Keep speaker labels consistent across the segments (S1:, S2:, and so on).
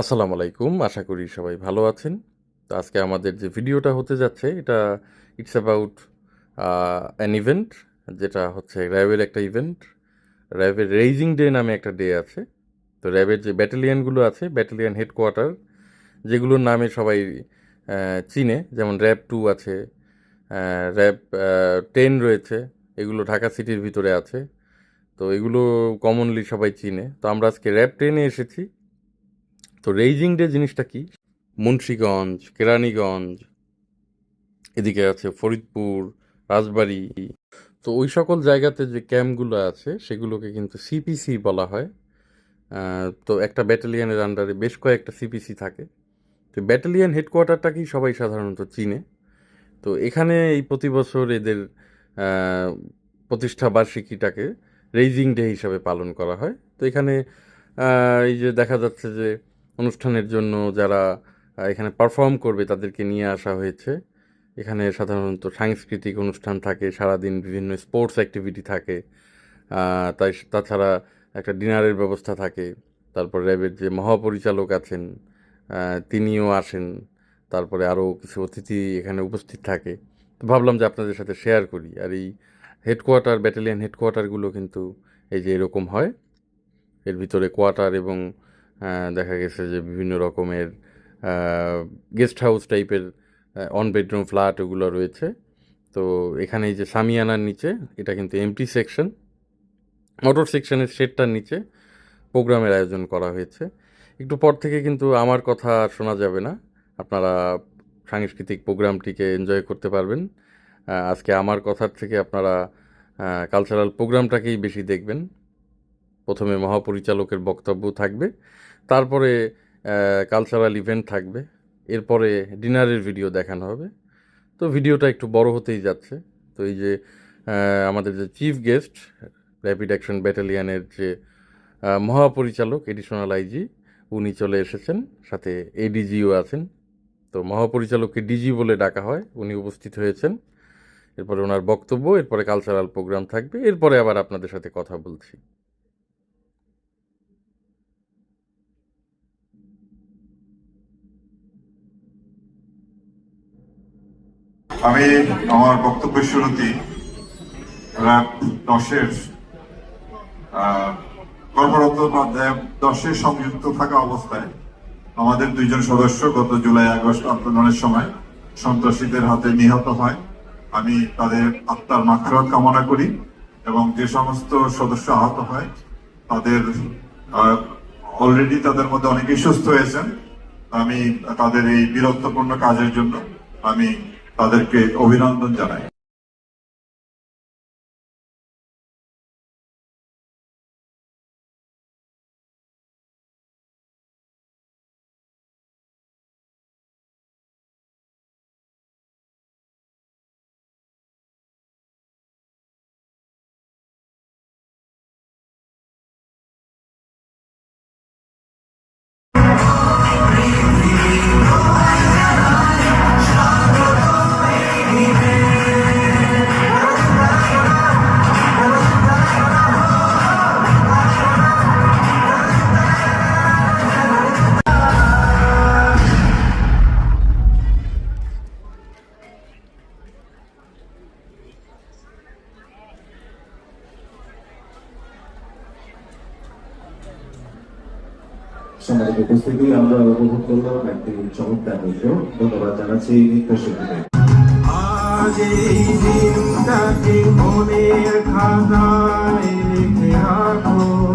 S1: আসসালামু আলাইকুম। আশা করি সবাই ভালো আছেন। তো আজকে আমাদের যে ভিডিওটা হতে যাচ্ছে, এটা ইটস অ্যাবাউট অ্যান ইভেন্ট যেটা হচ্ছে র্যাবের একটা ইভেন্ট র্যাবের রেইজিং ডে নামে একটা ডে আছে। তো র্যাবের যে ব্যাটালিয়ানগুলো আছে ব্যাটালিয়ান হেডকোয়ার্টার যেগুলোর নামে সবাই চিনে। যেমন র্যাব টু আছে র্যাব টেন রয়েছে, এগুলো ঢাকা সিটির ভিতরে আছে। তো এগুলো কমনলি সবাই চিনে। তো আমরা আজকে র্যাব টেনে এসেছি। তো রেইজিং ডে জিনিসটা কি? মুন্সীগঞ্জ, কেরানীগঞ্জ, এদিকে আছে ফরিদপুর, রাজবাড়ি। তো ওই সকল জায়গাতে যে ক্যাম্পগুলো আছে, সেগুলোকে কিন্তু সিপিসি বলা হয়। তো একটা ব্যাটালিয়ানের আন্ডারে বেশ কয়েকটা সিপিসি থাকে। তো ব্যাটালিয়ন হেডকোয়ার্টারটাকেই সবাই সাধারণত চিনে? তো এখানে এই প্রতি বছর এদের প্রতিষ্ঠা বার্ষিকীটাকে রেইজিং ডে হিসাবে পালন করা হয়। তো এখানে এই যে দেখা যাচ্ছে যে অনুষ্ঠানের জন্য যারা এখানে পারফর্ম করবে তাদেরকে নিয়ে আসা হয়েছে। এখানে সাধারণত সাংস্কৃতিক অনুষ্ঠান থাকে, সারাদিন বিভিন্ন স্পোর্টস অ্যাক্টিভিটি থাকে। তাই তাছাড়া একটা ডিনারের ব্যবস্থা থাকে। তারপর র্যাবের যে মহাপরিচালক আছেন তিনিও আসেন। তারপরে আরও কিছু অতিথি এখানে উপস্থিত থাকে। তো ভাবলাম যে আপনাদের সাথে শেয়ার করি। আর এই হেডকোয়ার্টার ব্যাটালিয়ন হেডকোয়ার্টারগুলো কিন্তু এই যে এরকম হয়, এর ভিতরে কোয়ার্টার এবং দেখা গেছে যে বিভিন্ন রকমের গেস্ট হাউস টাইপের অন বেডরুম ফ্ল্যাট ওগুলো রয়েছে। তো এখানে এই যে সামিয়ানার নিচে, এটা কিন্তু এমটি সেকশন মোটর সেকশনের শেডটার নিচে প্রোগ্রামের আয়োজন করা হয়েছে। একটু পর থেকে কিন্তু আমার কথা শোনা যাবে না। আপনারা সাংস্কৃতিক প্রোগ্রামটিকে এনজয় করতে পারবেন। আজকে আমার কথার থেকে আপনারা কালচারাল প্রোগ্রামটাকেই বেশি দেখবেন। প্রথমে মহাপরিচালকের বক্তব্য থাকবে। তারপরে কালচারাল ইভেন্ট থাকবে। এরপরে ডিনারের ভিডিও দেখানো হবে। তো ভিডিওটা একটু বড় হতেই যাচ্ছে। তো এই যে আমাদের যে চিফ গেস্ট র্যাপিড অ্যাকশন ব্যাটালিয়ানের যে মহাপরিচালক এডিশনাল আইজি উনি চলে এসেছেন। সাথে এডিজিও আছেন। তো মহাপরিচালককে ডিজি বলে ডাকা হয়। উনি উপস্থিত হয়েছেন। এরপরে ওনার বক্তব্য, এরপরে কালচারাল প্রোগ্রাম থাকবে। এরপরে আবার আপনাদের সাথে কথা বলছি।
S2: আমি আমার বক্তব্যের শুরুতেই র্যাব দশের কর্মরত দশের সংযুক্ত থাকা অবস্থায় আমাদের দুইজন সদস্য গত জুলাই, আগস্ট আন্দোলনের সময় সন্ত্রাসীদের হাতে নিহত হয়। আমি তাদের আত্মার মাক্ষরাত কামনা করি এবং যে সমস্ত সদস্য আহত হয়, তাদের অলরেডি তাদের মধ্যে অনেকেই সুস্থ হয়েছেন। আমি তাদের এই বীরত্বপূর্ণ কাজের জন্য আমি তাদেরকে অভিনন্দন জানাই।
S3: সম্মানিত উপস্থিতি, আমরা উপভোগ করলাম একটি চমৎকার নৃত্য ধন্যবাদ জানাচ্ছি নৃত্য শিল্পীদের
S4: আজ এই লিখে রাখো।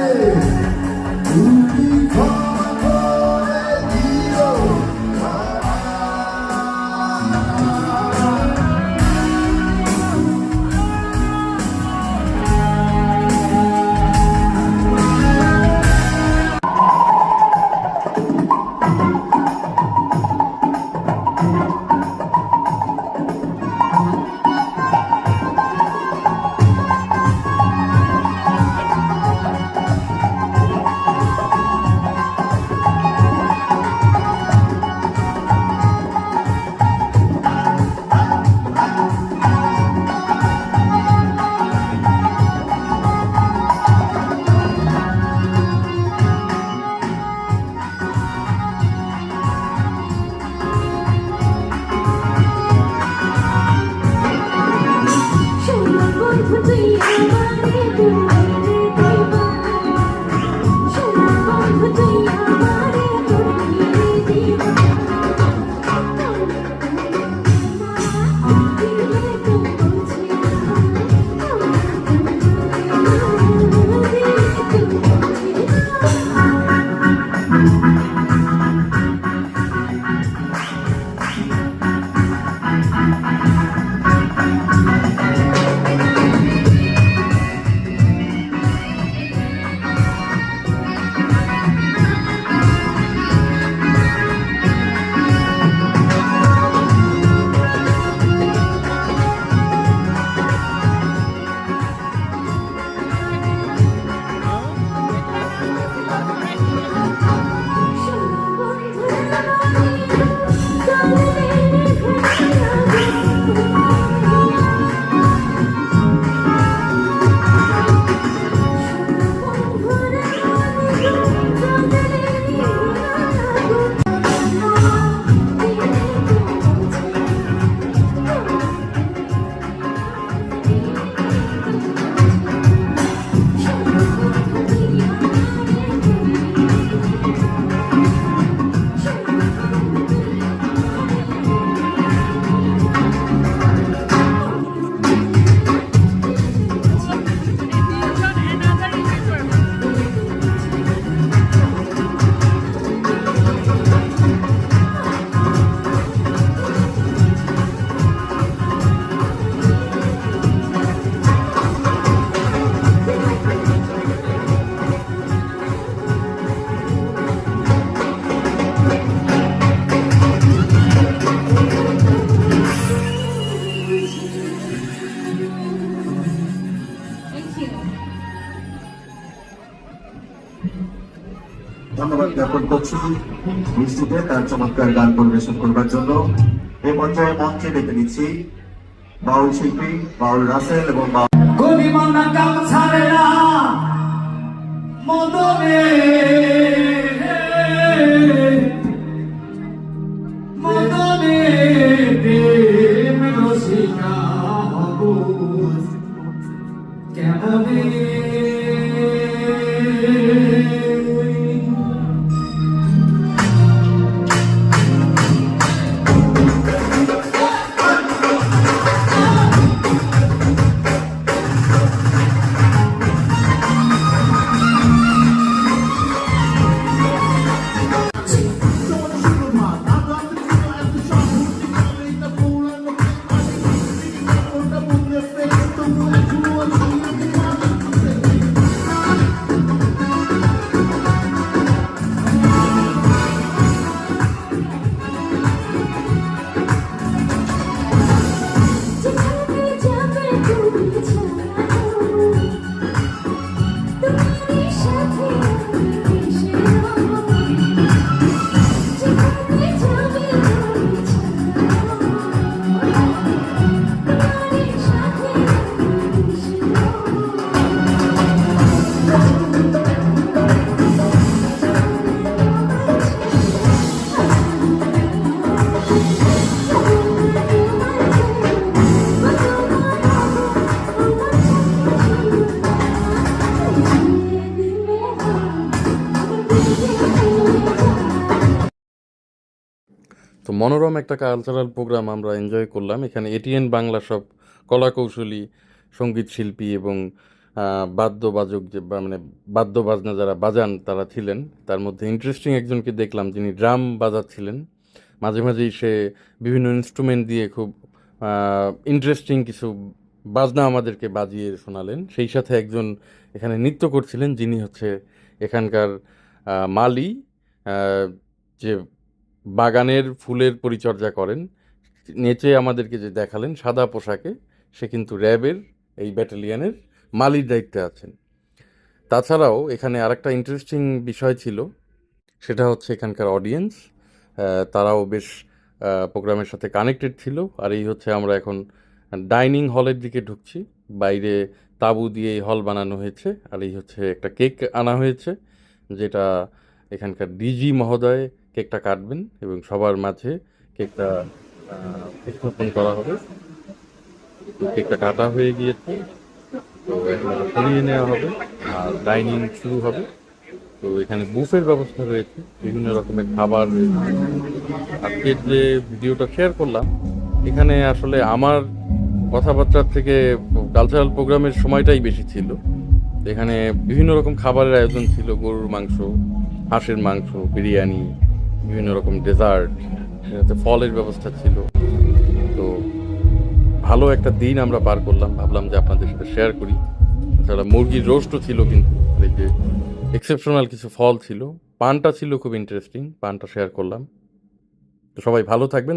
S3: ধন্যবাদ বৃষ্টিতে তার চমৎকার গান পরিবেশন করবার জন্য এই পর্যায়ে মঞ্চে ডেকে নিচ্ছি বাউল শিল্পী বাউল রাসেল এবং বাউল
S1: মনোরম একটা কালচারাল প্রোগ্রাম আমরা এনজয় করলাম। এখানে এটিএন বাংলা সব কলাকৌশলী, সংগীত শিল্পী এবং বাদ্যবাজক যে মানে বাদ্যবাজনা যারা বাজান তারা ছিলেন। তার মধ্যে ইন্টারেস্টিং একজনকে দেখলাম যিনি ড্রাম বাজাচ্ছিলেন। মাঝে মাঝেই সে বিভিন্ন ইনস্ট্রুমেন্ট দিয়ে খুব ইন্টারেস্টিং কিছু বাজনা আমাদেরকে বাজিয়ে শোনালেন। সেই সাথে একজন এখানে নৃত্য করছিলেন, যিনি হচ্ছে এখানকার মালি যে বাগানের ফুলের পরিচর্যা করেন। নেচে আমাদেরকে যে দেখালেন সাদা পোশাকে, সে কিন্তু র্যাবের, এই ব্যাটালিয়ানের মালির দায়িত্বে আছেন। তাছাড়াও এখানে আরেকটা ইন্টারেস্টিং বিষয় ছিল, সেটা হচ্ছে এখানকার অডিয়েন্স তারাও বেশ প্রোগ্রামের সাথে কানেক্টেড ছিল। আর এই হচ্ছে আমরা এখন ডাইনিং হলের দিকে ঢুকছি। বাইরে তাঁবু দিয়ে এই হল বানানো হয়েছে। আর এই হচ্ছে একটা কেক আনা হয়েছে, যেটা এখানকার ডিজি মহোদয় কেকটা কাটবেন এবং সবার মাঝে কেকটা উত্থাপন করা হবে। কেকটা কাটা হয়ে গিয়েছে। তো এখন সরিয়ে নেওয়া হবে আর ডাইনিং শুরু হবে। তো এখানে বুফের ব্যবস্থা রয়েছে, বিভিন্ন রকমের খাবার। আজকের যে ভিডিওটা শেয়ার করলাম, এখানে আসলে আমার কথাবার্তার থেকে কালচারাল প্রোগ্রামের সময়টাই বেশি ছিল। এখানে বিভিন্ন রকম খাবারের আয়োজন ছিল, গরুর মাংস, হাঁসের মাংস, বিরিয়ানি বিভিন্ন রকম ডেজার্ট এতে ফলের ব্যবস্থা ছিল। তো ভালো একটা দিন আমরা পার করলাম। ভাবলাম যে আপনাদের সাথে শেয়ার করি। তাছাড়া মুরগির রোস্টও ছিল কিন্তু এই যে এক্সেপশনাল কিছু ফল ছিল। পানটা ছিল খুব ইন্টারেস্টিং পানটা শেয়ার করলাম। তো সবাই ভালো থাকবেন